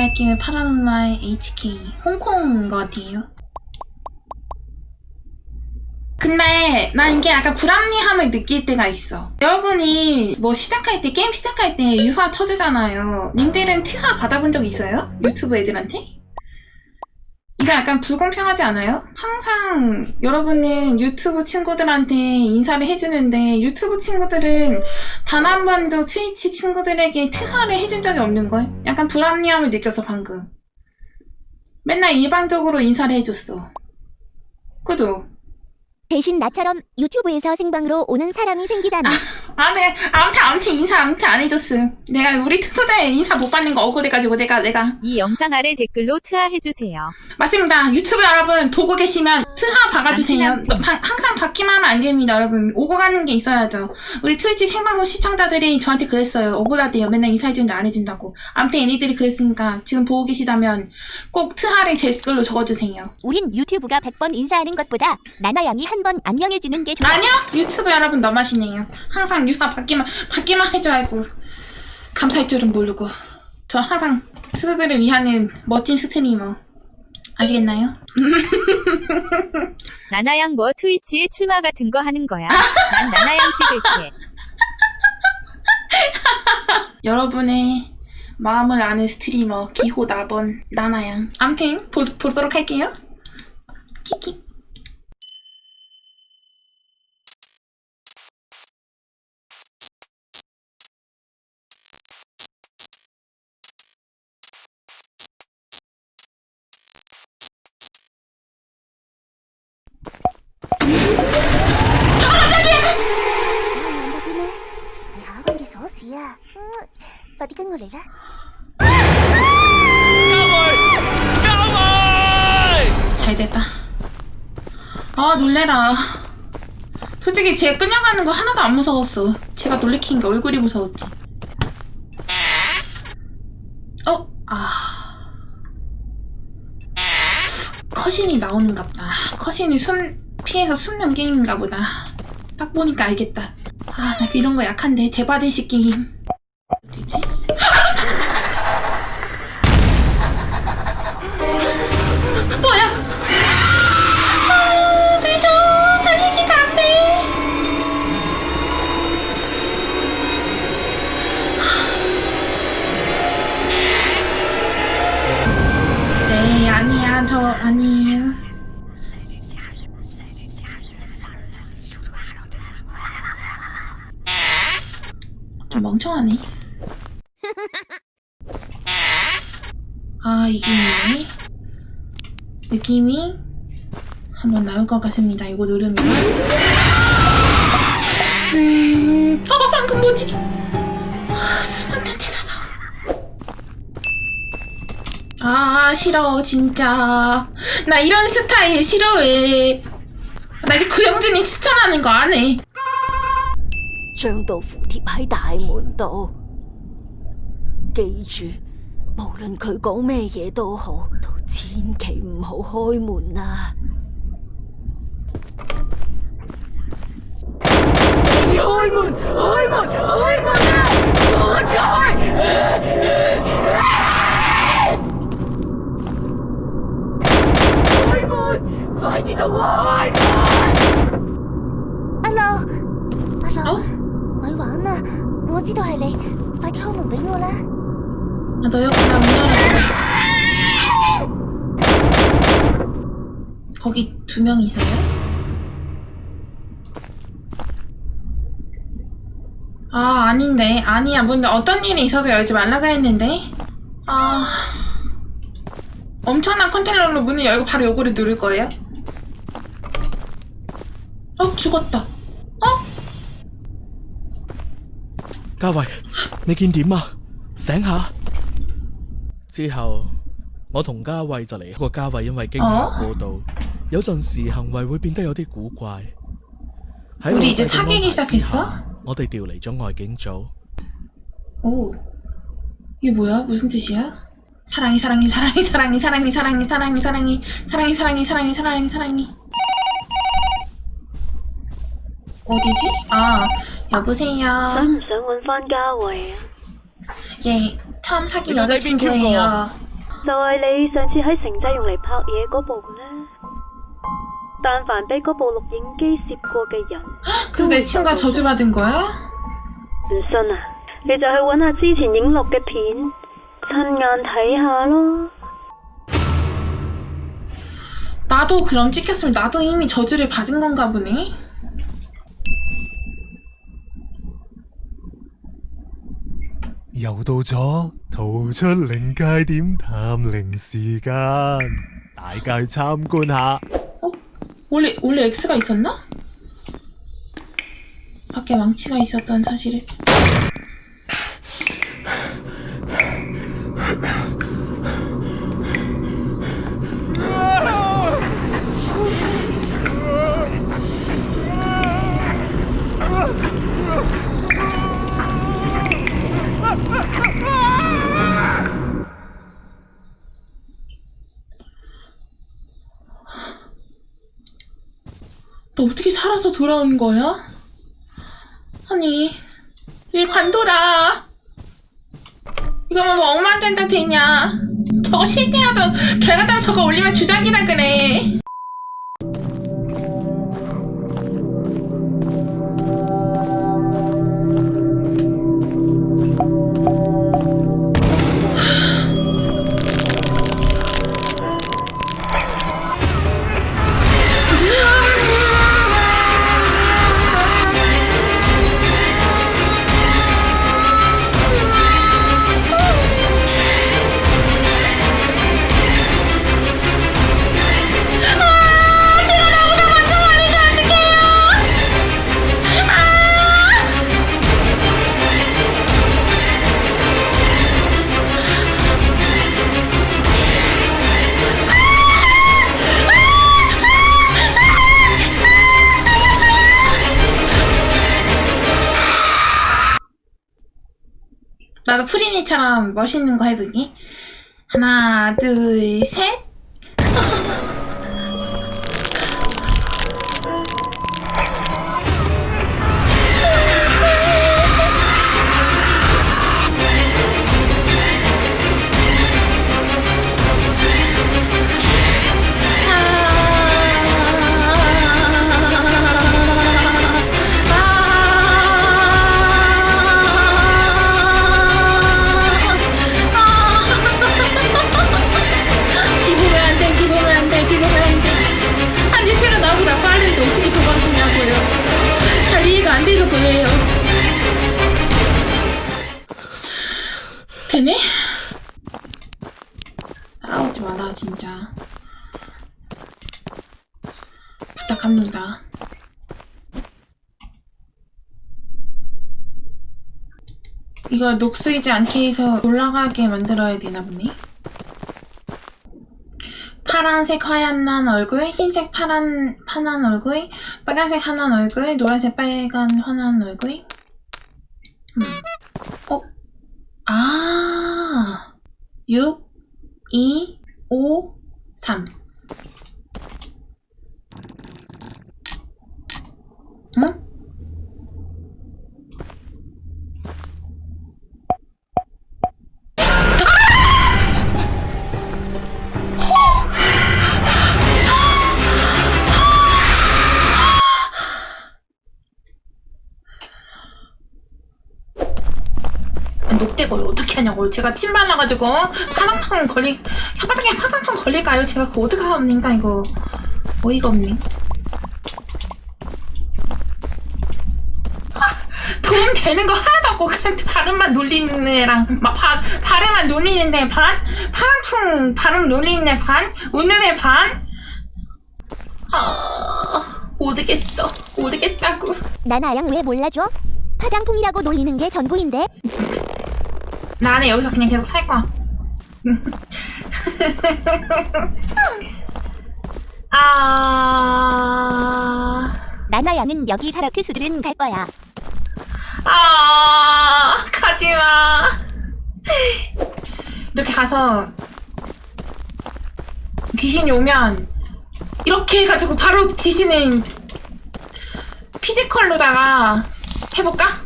오늘의 파라노마의 HK 홍콩 것 같아요. 근데 난 이게 약간 불합리함을 느낄 때가 있어. 여러분이 뭐 시작할 때 게임 시작할 때 유사 쳐주잖아요. 님들은 트하 받아본 적 있어요? 유튜브 애들한테? 이거 약간 불공평하지 않아요? 항상 여러분은 유튜브 친구들한테 인사를 해주는데 유튜브 친구들은 단 한 번도 트위치 친구들에게 트하를 해준 적이 없는걸? 약간 불합리함을 느껴서 방금. 맨날 일방적으로 인사를 해줬어. 그죠? 대신 나처럼 유튜브에서 생방으로 오는 사람이 생기다니. 아, 네. 아무튼, 아무튼 인사 아무튼 안 해줬음. 내가 우리 특수대 인사 못 받는 거 억울해가지고 내가, 내가. 이 영상 아래 댓글로 트하해주세요. 맞습니다. 유튜브 여러분 보고 계시면 트하 박아주세요. 항상 받기만 하면 안 됩니다, 여러분. 오고 가는 게 있어야죠. 우리 트위치 생방송 시청자들이 저한테 그랬어요. 억울하대요. 맨날 인사해주는데 안 해준다고. 아무튼 얘네들이 그랬으니까 지금 보고 계시다면 꼭 트하를 댓글로 적어주세요. 우린 유튜브가 100번 인사하는 것보다 나나 양이 한번 안녕해주는 게 좋아. 아니요 유튜브 여러분 너무 하시네요 항상 유사 받기만 받기만 할줄 알고 감사할 줄은 모르고 저 항상 스스로를 위하는 멋진 스트리머 아시겠나요? 나나양 뭐 트위치에 출마 같은 거 하는 거야. 난 나나양 찍을게. 여러분의 마음을 아는 스트리머 기호 나번 나나양 암튼 보, 보도록 할게요 키키 Và đi cái người lại đó. 잘 됐다. 아 놀래라. 솔직히 쟤 끌려가는 거 하나도 안 무서웠어. 제가 놀래킨 게 얼굴이 무서웠지. 어? 아. 컷신이 나오는갑다. 컷신이 숨 피해서 숨는 게임인가 보다. 딱 보니까 알겠다. 아 나 이런 거 약한데. 대바대식 게임. 뭐지? 뭐야? 아, 내려 달리기가 안 돼. 네, 아니야, 저 아니 멍청하네. 아, 이게 뭐니? 느낌이 한번 나올 것 같습니다. 이거 누르면. 음, 어, 방금 뭐지? 아, 수만 텐트다. 아, 싫어, 진짜. 나 이런 스타일 싫어해. 나 이제 구영진이 추천하는 거 안 해. 將道符貼喺大門度。記住，無論佢講咩嘢都好，都千祈唔好開門啊！你開門！開門！開門啊！我出去！開門！快啲同我開門！Alo. Alo. 哦咪 nói quả nè ngô xí đòi lệ phải theo một bên ngô la 너 여기다 문 열어줘. 거기 두 명 있어요? 아, 아닌데. 아니야. 뭔데 어떤 일이 있어서 열지 말라 그랬는데? 아. 엄청난 컨테이너로 문을 열고 바로 요거를 누를 거예요? 어, 죽었다. 嘉慧，你見點啊？醒下。之後，我同嘉慧就離開個嘉慧，因為驚嚇過度，有陣時行為會變得有啲古怪。喺 우리 이제 老細嘅 사귀기 安排之 시작했어? 下我哋調離咗外景組。 오. 이게 뭐야? 무슨 뜻이야? 사랑이 사랑이 사랑이 사랑이 사랑이 사랑이 사랑이 사랑이 사랑이 사랑이 사랑이 사랑이 사랑이 어디지? 아 여보세요 想唔想揾翻嘉慧啊？ 예 처음 사귄 이거 여자친구예요 就係你上次喺城仔用嚟拍嘢嗰部呢。但凡俾嗰部錄影機攝過嘅人， 그래서 내 친구가 저주받은 거야? 唔信啊，你就去揾下之前影錄嘅片，親眼睇下咯。 나도 그럼 찍혔으면 나도 이미 저주를 받은 건가 보네. “ 又到咗逃出靈界點探靈時間，大家去參觀下。 원래 원래 X가 있었나? 밖에 망치가 있었던 사실을. 너 어떻게 살아서 돌아온 거야? 아니, 이 관둬라. 이거 뭐 억만장자 되냐? 저거 실패하도 결과대로 저거 올리면 주작이라 그래. 나도 프리니처럼 멋있는 거 해보기. 하나, 둘, 셋. 이거 녹슬지 않게 해서 올라가게 만들어야 되나 보네. 파란색 하얀 얼굴, 흰색 파란 파란 얼굴, 빨간색 하얀 얼굴, 노란색 빨간 환한 얼굴. 음. 어? 아. 6 어떻게 하냐고 제가 침 발라가지고 화상판 걸리 혓바닥에 화상판 걸릴까요? 제가 그거 어떻게 합니까 이거 어이가 없네 아, 도움 되는 거 하나도 없고 그냥 발음만 놀리는 애랑 막 바, 발음만 놀리는 애 반, 파랑풍 발음 놀리는 애 반, 웃는 애 반. 아, 모르겠어, 모르겠다고. 나나양 왜 몰라줘? 파당풍이라고 놀리는 게 전부인데 나는 여기서 그냥 계속 살 거야. 아, 나나양은 여기 살아 투수들은 갈 거야 아, 가지 마. 이렇게 가서 귀신이 오면 이렇게 해가지고 바로 귀신은 피지컬로다가 해볼까?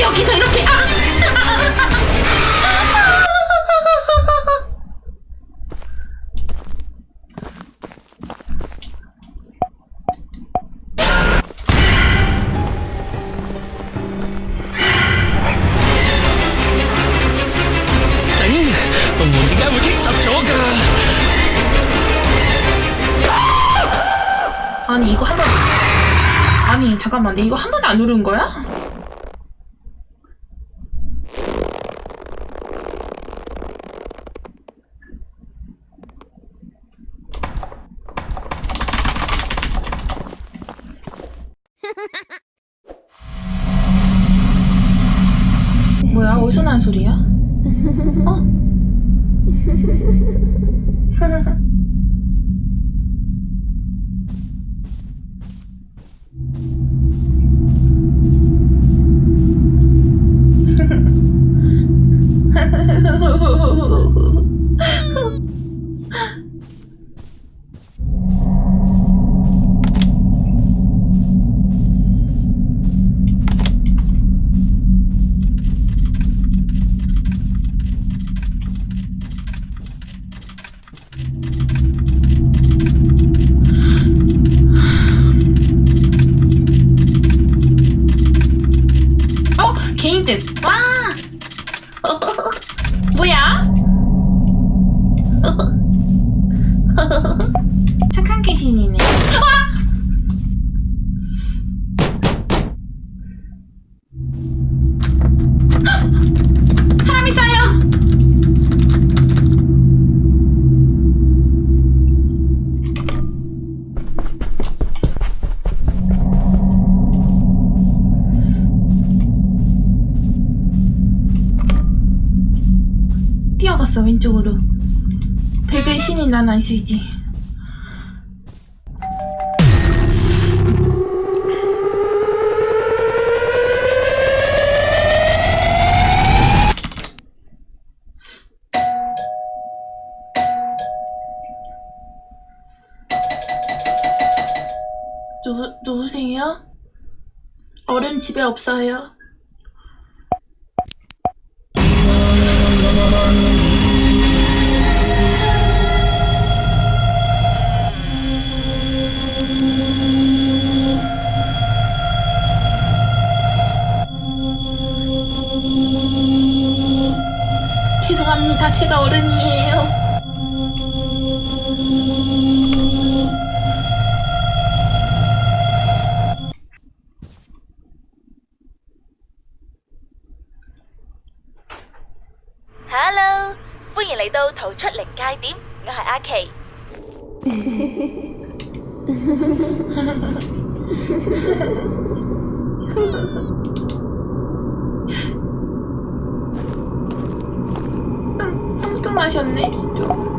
여기서 이렇게 아! 아니 잠깐만, 내 이거 한 번도 안 누른 거야? 백의 신이 난알수 있지 누, 누구세요? 어른 집에 없어요. 뚱, 뚱뚱하셨네. 좀.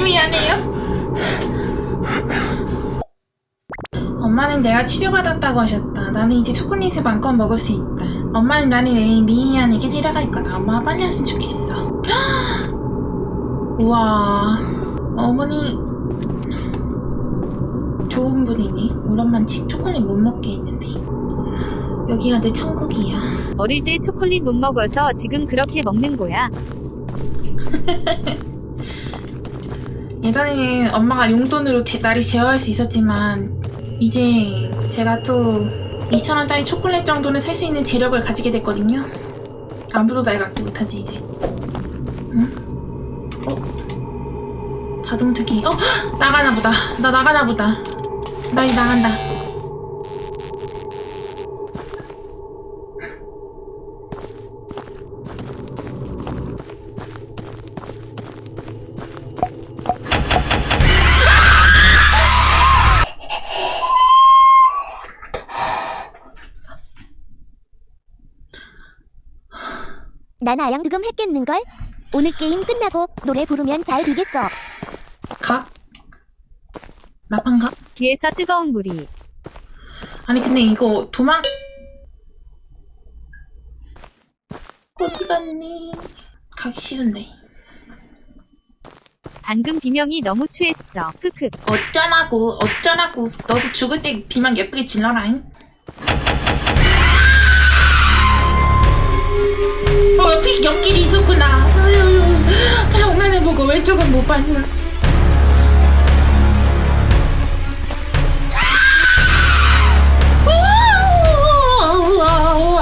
미안해요. 엄마는 내가 치료받았다고 하셨다. 나는 이제 초콜릿을 마음껏 먹을 수 있다. 엄마는 나를 내일 미이안에게 데려갈 거다. 엄마가 빨리 왔으면 좋겠어. 우와. 어머니 좋은 분이네. 우리 엄마는 치- 초콜릿 못 먹게 했는데. 여기가 내 천국이야. 어릴 때 초콜릿 못 먹어서 지금 그렇게 먹는 거야. 예전에는 엄마가 용돈으로 제, 나를 제어할 수 있었지만 이제 제가 또 2,000원짜리 초콜릿 정도는 살 수 있는 재력을 가지게 됐거든요. 아무도 날 막지 못하지 이제. 응? 어? 자동특기. 어? 나가나 보다. 나 나가나 보다. 나 이제 나간다. 난 아양득음 했겠는걸? 오늘 게임 끝나고 노래 부르면 잘 되겠어. 가? 나판 가? 귀에서 뜨거운 물이. 아니 근데 이거 도망 어디 갔니? 가기 싫은데 방금 비명이 너무 취했어. 크크. 어쩌라고 어쩌라고 너도 죽을 때 비만 예쁘게 질러라잉 어 옆에 옆길이 있었구나 아유 정면을 보고 왼쪽은 못 봤나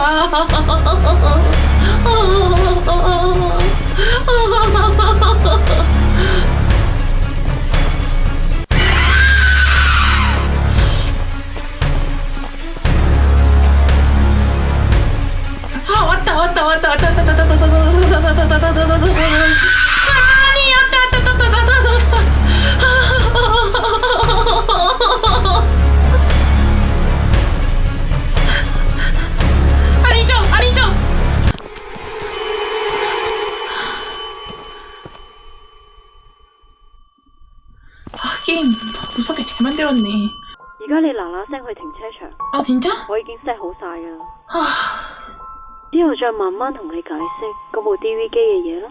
oh, oh, oh, oh, oh, oh, oh. 구석에 잘 만들었네. 而家你嗱嗱聲去停車場， 아 진짜? 我已經 set 好晒㗎啦。 아 之後再慢慢同你解釋嗰部 DV 機嘅嘢啦。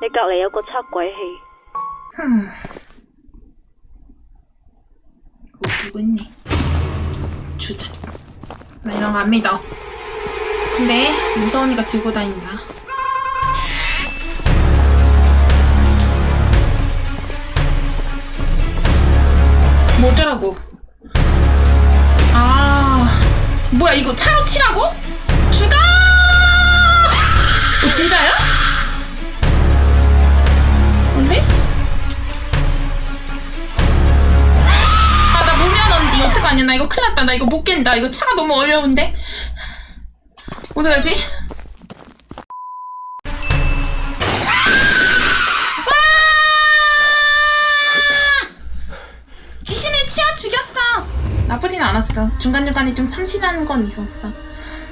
你隔離有個測軌器， 흠. 웃기고 있네. 주자. 나 이런 거 안 믿어. 근데 무서우니까 들고 다닌다. 뭐 어쩌라고? 아, 뭐야 이거 차로 치라고? 죽어! 어, 진짜야? 원래? 아, 나 무면 언니, 어떡하냐. 나 이거 큰일 났다. 나 이거 못 깬다. 이거 차가 너무 어려운데? 어떡하지? 않았어. 중간중간에 좀 참신한 건 있었어.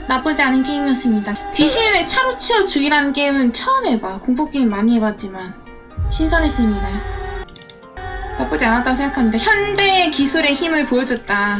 나쁘지 않은 게임이었습니다. 귀신을 차로 치어 죽이라는 게임은 처음 해봐. 공포 게임 많이 해봤지만 신선했습니다. 나쁘지 않았다고 생각합니다. 현대 기술의 힘을 보여줬다.